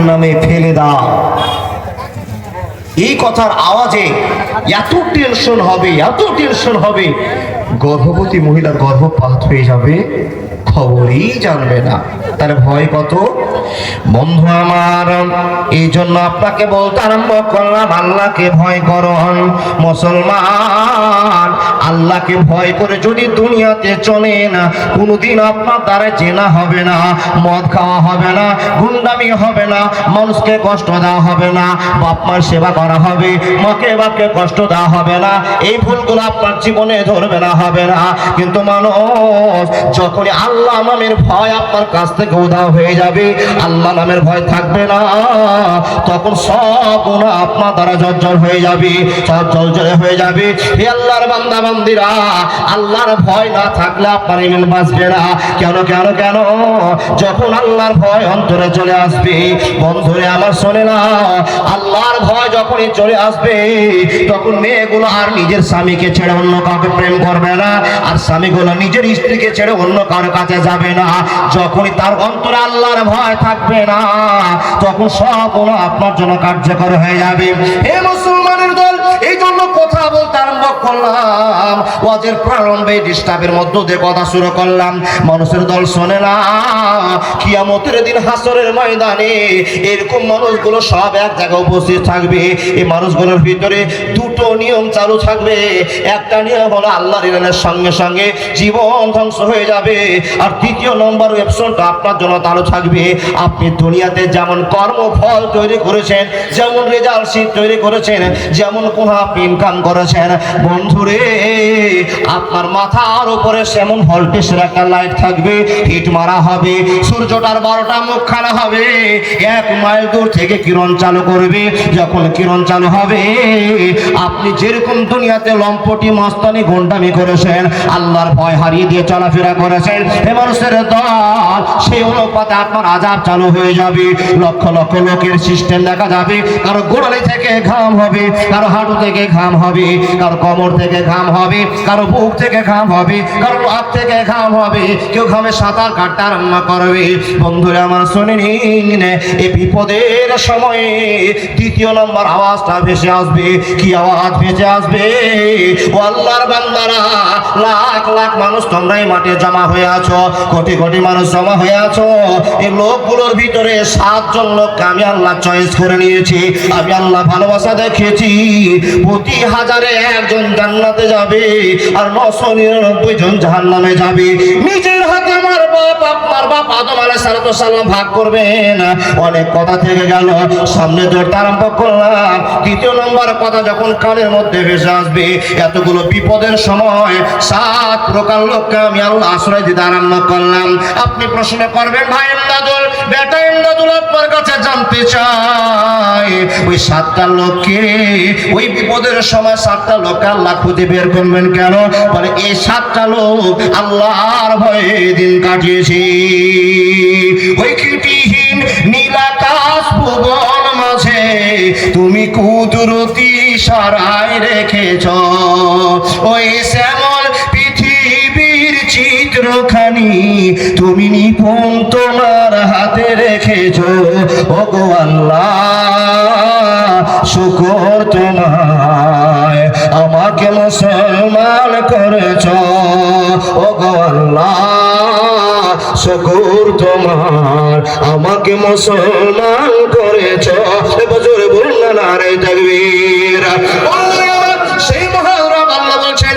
নামে ফেলে দাও। এই কথার আওয়াজে এত টেনশন হবে, এত টেনশন হবে। গর্ভবতী মহিলার গর্ভপাত হয়ে যাবে। খবরই জানবে না। তার ভয় কত? বন্ধু আমার এই জন্য আপনাকে বলতে আরম্ভ করলাম, আল্লাহকে ভয় করুন। মুসলমান, আল্লাহকে ভয় করে যদি দুনিয়াতে চলে না, কোনোদিন আপনার দ্বারা জেনা হবে না, মদ খাওয়া হবে না, গুন্ডামি হবে না, মানুষকে কষ্ট দেওয়া হবে না, বাপ মার সেবা করা হবে, মাকে বাপকে কষ্ট দেওয়া হবে না, এই ভুলগুলো আপনার জীবনে ধরবে না, হবে না। কিন্তু মানুষ, যখনই আল্লাহ নামের ভয় আপনার কাছ থেকে উধাও হয়ে যাবে। আল্লাহ নামের ভয় থাকবে না। তখন সব গুণা আপনার দ্বারা জর্জর হয়ে যাবে সব জলজলে হয়ে যাবে। হে আল্লাহর বান্দা, বান্দিরা, আল্লাহর ভয় না থাকলে আপনার ইমান বাঁচবে না। কেন কেন কেন? যখন আল্লাহর ভয় অন্তরে চলে আসবে, বন্ধুরে আমার শোনে না। আল্লাহর ভয় যখনই চলে আসবে, তখন মেয়েগুলো আর নিজের স্বামীকে ছেড়ে অন্য কাউকে প্রেম করবে না। আর স্বামীগুলো নিজের স্ত্রীকে ছেড়ে অন্য কারও কাছে যাবে না। যখনই তার অন্তরে আল্লাহর ভয় থাকবে না, তখন সব আপনার জন্য কার্যকর হয়ে যাবে। হে মুসলমানের দল। এই জন্য কথা বলতে আরম্ভ করলাম। ওয়াজের প্রারম্ভে ডিস্টার্বের মধ্য দিয়ে কথা শুরু করলাম। মানুষের দল শোনে না। কিয়ামতের দিন হাসরের ময়দানে এরকম মানুষগুলো সব এক জায়গায় উপস্থিত থাকবে। এই মানুষগুলোর ভিতরে দুটো নিয়ম চালু থাকবে। একটা নিয়ম হলো আল্লাহর ইরানের সঙ্গে সঙ্গে জীবন ধ্বংস হয়ে যাবে। আর দ্বিতীয় নম্বর অপশনটা আপনার জন্য চালু থাকবে। আপনি দুনিয়াতে যেমন কর্মফল তৈরি করেছেন, যেমন রেজাল্ট শিট তৈরি করেছেন যেমন আপনি ইনকাম করেছেন, বন্ধুরে, আপনার মাথার উপরে সেমন ভোল্টেজের একটা লাইট থাকবে হিট মারা হবে, সূর্যটার বারোটা মুখ খানা হবে, এক মাইল দূর থেকে কিরণ চালু করবে, যখন কিরণ চালু হবে, আপনি যেরকম দুনিয়াতে লম্পটি, মস্তানি, গন্ডামি করেছেন, আল্লাহর ভয় হারিয়ে দিয়ে চলাফেরা করেছেন এ মানুষের দল সেই অনুপাতে আপনার আজাব চালু হয়ে যাবে, লক্ষ লক্ষ লোকের সিস্টেম দেখা যাবে, কারও গোড়ালি থেকে ঘাম হবে কারও হাঁটু থেকে ঘাম হবে, কারও কোমর থেকে ঘাম হবে, কারও বুক থেকে ঘাম হবে, কারও হাত থেকে ঘাম হবে। কেউ ঘামে সাঁতার কাটতে আরম্ভ করবে। বন্ধুরা আমার শুনে নিন এই বিপদের সময়ে দ্বিতীয় নম্বর আওয়াজটা ভেসে আসবে। কি আওয়াজ ভেসে আসবে? ও আল্লাহর বান্দারা, লাখ লাখ মানুষ তোমরা এই মাঠে জমা হয়ে আছো, কোটি কোটি মানুষ জমা হয়ে আছো। এই লোকগুলোর ভিতরে সাতজন লোককে আমি আল্লাহ চয়েস করে নিয়েছি। আমি আল্লাহ ভালোবাসা দেখেছি প্রতি হাজারে একজন জান্নাতে যাবে আর নশো নিরানব্বই জন জাহান্নামে যাবে। নিজের হাতে আমার বাপ, আপনার বাপ আদম সালাম ভাগ করবেন। অনেক কথা থেকে গেল, সামনে আরম্ভ করলাম। দ্বিতীয় নম্বর কথা, যখন কানের মধ্যে ভেসে আসবে, এতগুলো বিপদের সময় সাত প্রকার লোককে আমি আল্লাহ আশ্রয় দিতে আরম্ভ করলাম। আপনি প্রশ্ন করবেন, ভাই এমদাদুল বেটা এমদাদুল আপনার কাছে জানতে চাই ওই সাতটা লোককে, ওই বিপদের সময় সাতটা লোককে আল্লাহ খুঁজে বের করবেন কেন? বলে, এই সাতটা লোক আল্লাহর ভয়ে দিন কাটিয়েছে। ওই কৃতিহীন নীলাকাশ ভুবন মাঝে তুমি কুদরতি সারায় রেখেছ। ওই শ্যামল পৃথিবীর চিত্রখানি তুমি নিপুণ তোমার হাতে রেখেছ। গো আল্লাহ। শুকর তোমায়। আমাকে মুসলমান করেছ। ও আল্লাহ তোমার। আমাকে মুসলমান করেছ। এবছর বলল না রে সেই মহারা বাংলা বলছেন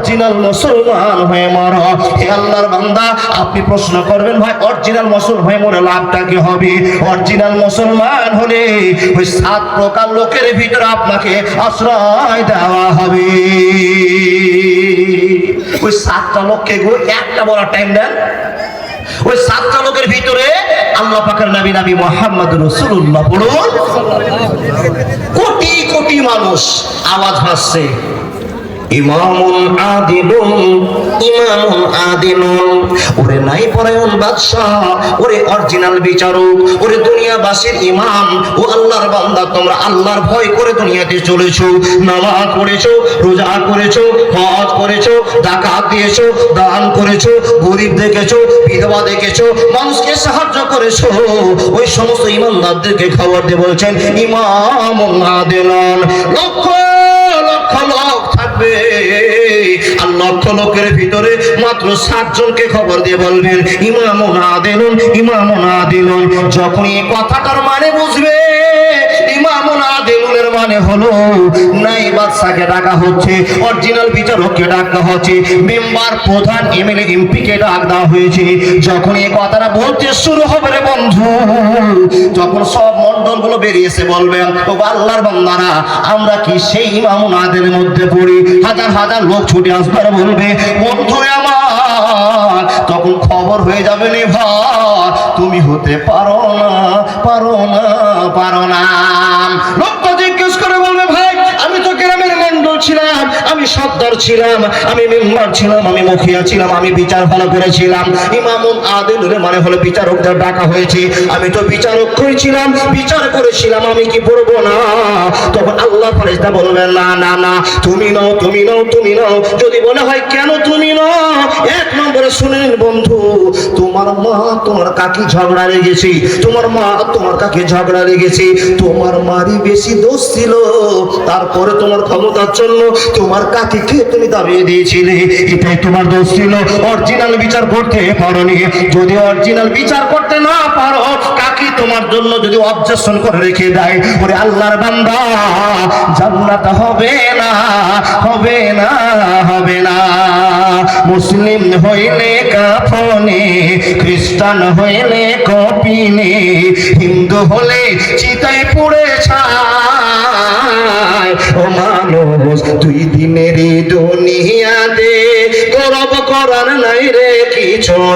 অরিজিনাল মুসলমান হয়ে মর। হে আল্লাহর বান্দা, আপনি প্রশ্ন করবেন, ভাই, অরিজিনাল মুসলমান হয়ে মরে লাভটা কি হবে? অরিজিনাল মুসলমান হলে ওই সাত প্রকার লোকের ভিতরে আপনাকে আশ্রয় দেওয়া হবে। ওই সাতটা লোককে গো, একটা বলার টাইম দেন। ওই সাতটা লোকের ভিতরে আল্লাহ পাকের নবী নবী মোহাম্মদ রসুল্লাহ পড়ুন কোটি কোটি মানুষ আওয়াজ ভাসছে। ইমামুন আদিলুন ইমামুন আদিলুন ওরে নাই পরায়ণ বাদশাহ ওরে অরিজিনাল বিচারক ওরে দুনিয়াবাসীর ইমাম। ও আল্লাহর বান্দা তোমরা আল্লাহর ভয় করে দুনিয়াতে চলেছো নামাজ পড়েছো রোজা করেছ হজ করেছ জাকাত দিয়েছ দান করেছ গরিব দেখেছ বিধবা দেখেছ মানুষকে সাহায্য করেছ। ওই সমস্ত ইমানদারদেরকে খবর দিয়ে বলছেন ইমাম আদিলুন লক্ষ লক্ষ আর লক্ষ লোকের ভিতরে মাত্র সাতজনকে খবর দিয়ে বলবেন ইমাম না দিলুন ইমাম না দিলুন যখন এই কথাটার মানে বুঝবে মানে হলো, নাই বাদশাকে ডাকা হচ্ছে, অরিজিনাল বিচারককে ডাকা হচ্ছে, মেম্বার প্রধান এমএলএ এমপি কে ডাক দেওয়া হয়েছে। যখন এই কথাটা বলতে শুরু হবে রে বন্ধু, যখন সব মন্ডলগুলো বেরিয়েছে বলবেন ও আল্লাহর বান্দারা, আমরা কি সেই ইমামুনাদের মধ্যে পড়ি? হাজার হাজার লোক ছুটে আসবার বলবে বন্ধু আমার, তখন খবর হয়ে যাবে রে ভাই, তুমি হতে পারো না পারো না পারো না। লোক ছিলাম, আমি সর্দার ছিলাম, আমি মেম্বার ছিলাম, আমি মুখিয়া ছিলাম, আমি বিচার ভালো করেছিলাম। ইমামুল আদিলের মানে হলো বিচারকদের ডাকা হয়েছে। আমি তো বিচারক করেছিলাম বিচার করেছিলাম, আমি কি পড়ব না? তখন আল্লাহ ফেরেশতা বলবেন না না না, তুমি নাও তুমি নাও তুমি নাও। যদি বলে হয় কেন তুমি নাও? এক নম্বরে শুনেন বন্ধু, তোমার মা তোমার কাকি ঝগড়া লেগেছে। তোমার মা তোমার কাকি ঝগড়া লেগেছে। তোমার মারই বেশি দোষ ছিল। তারপরে তোমার ক্ষমতার জন্য তোমার কাকিকে তুমি দাবিয়ে দিয়েছিলে। এটাই তোমার দোষ ছিল। অরিজিনাল বিচার করতে পারোনি। যদি অরিজিনাল বিচার করতে না পারো কাকি তোমার জন্য যদি অবজেকশন করে রেখে দেয়, ওরে আল্লাহর বান্দা, জান্নাত হবে না হবে না হবে না। মুসলিম হইলে কাফনে, খ্রিস্টান হইলে কপিনে, হিন্দু হলে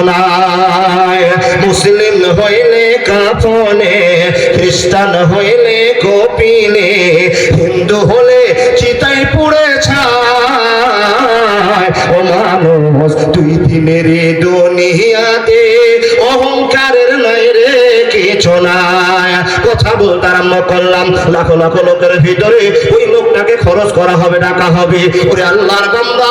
নাই। মুসলিম হইলে কাফনে খ্রিস্টান হইলে কপিনে, হিন্দু হলে চিতায় পড়ে ছায়। ও মানুষ, দুই দিনের দুনিয়াতে অহংকারের নাই রে, কিছু নাই। কথা বলতে আরম্ভ করলাম, লাখো লাখো লোকের ভিতরে ওই লোকটাকে খরচ করা হবে, ডাকা হবে। ওরে আল্লাহর বান্দা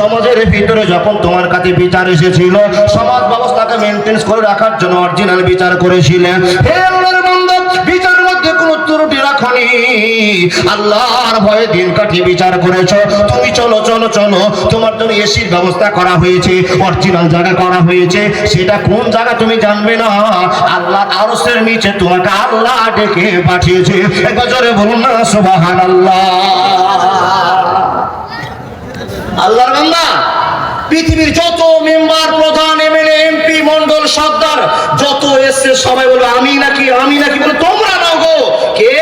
সমাজের ভিতরে যখন তোমার কাছে বিচার এসেছিল, সমাজ ব্যবস্থাকে মেনটেন্স করে রাখার জন্য অরিজিনাল বিচার করেছিলেন। হে আল্লাহর বান্দা, বিচারের মধ্যে কোনো ত্রুটি রাখনি। আল্লাহর ভয়ে দিন কাটিয়ে বিচার করেছ। তুমি চলো চলো চলো। তোমার জন্য এসির ব্যবস্থা করা হয়েছে অরিজিনাল জায়গা করা হয়েছে। সেটা কোন জায়গা তুমি জানবে না। আল্লাহ আরসের নিচে তোমাকে আল্লাহ ডেকে পাঠিয়েছে। একবার জোরে বলুন না সুবাহান আল্লাহ আল্লাহর বান্দা, পৃথিবীর যত মেম্বার, প্রধান, এমএলএ, এমপি মন্ডল সর্দার, যত এসছে, সবাই বলবে, আমি নাকি আমি নাকি বলে তোমরা নাও গো। কে?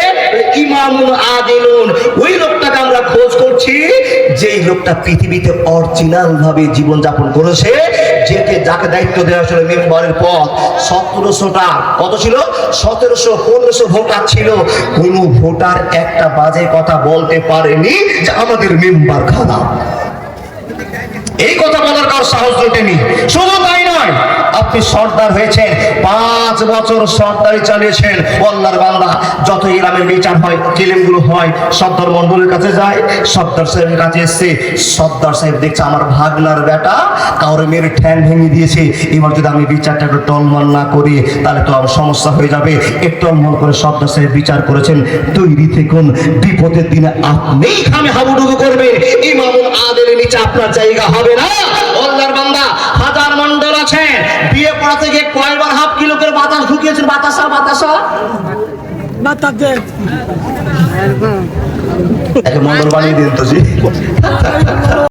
ইমামুল আদিলুন। ওই লোকটাকে আমরা খোঁজ করছি, যেই লোকটা পৃথিবীতে অরিজিনাল ভাবে জীবন যাপন করেছে যেকে যাকে দায়িত্ব দেওয়া ছিল মেম্বারের পদ, সতেরোশোটা, কত ছিল? সতেরোশো, পনেরোশো ভোটার ছিল। কোন ভোটার একটা বাজে কথা বলতে পারেনি যে আমাদের মেম্বার খারাপ। এই কথা বলার কার সাহস জোটেনি। শুধু তাই নয় আপনি সর্দার হয়েছেন। পাঁচ বছর সর্দারি চালিয়েছেন। আল্লাহর বান্দা, যত গ্রামের বিচার হয়, কেলেমগুলো হয়, সর্দার মন্ডলের কাছে যায়, সর্দার সাহেবের কাছে এসছে, সর্দার সাহেব দেখছে আমার ভাগনার বেটা, কাউরে মেরে ঠ্যাং ভেঙে দিয়েছে। এবার যদি আমি বিচারটা একটু টলমল না করি, তাহলে তো আবার সমস্যা হয়ে যাবে। একটু টলমল করে সর্দার সাহেব বিচার করেছেন। তৈরি থেকুন, বিপদের দিনে আপনিই খামে হাবুডুবু করবেন। ইমামুল আদেলের নিচে আপনার জায়গা হবে না। আল্লাহর বান্দা, হাজার মন্ডল আছেন। বিয়ে পড়াতে গিয়ে কয়বার হাফ কিলো করে বাতাস ঢুকিয়েছেন বাতাসা বাতাসা। মন্ডল বানিয়ে দিন তো জি।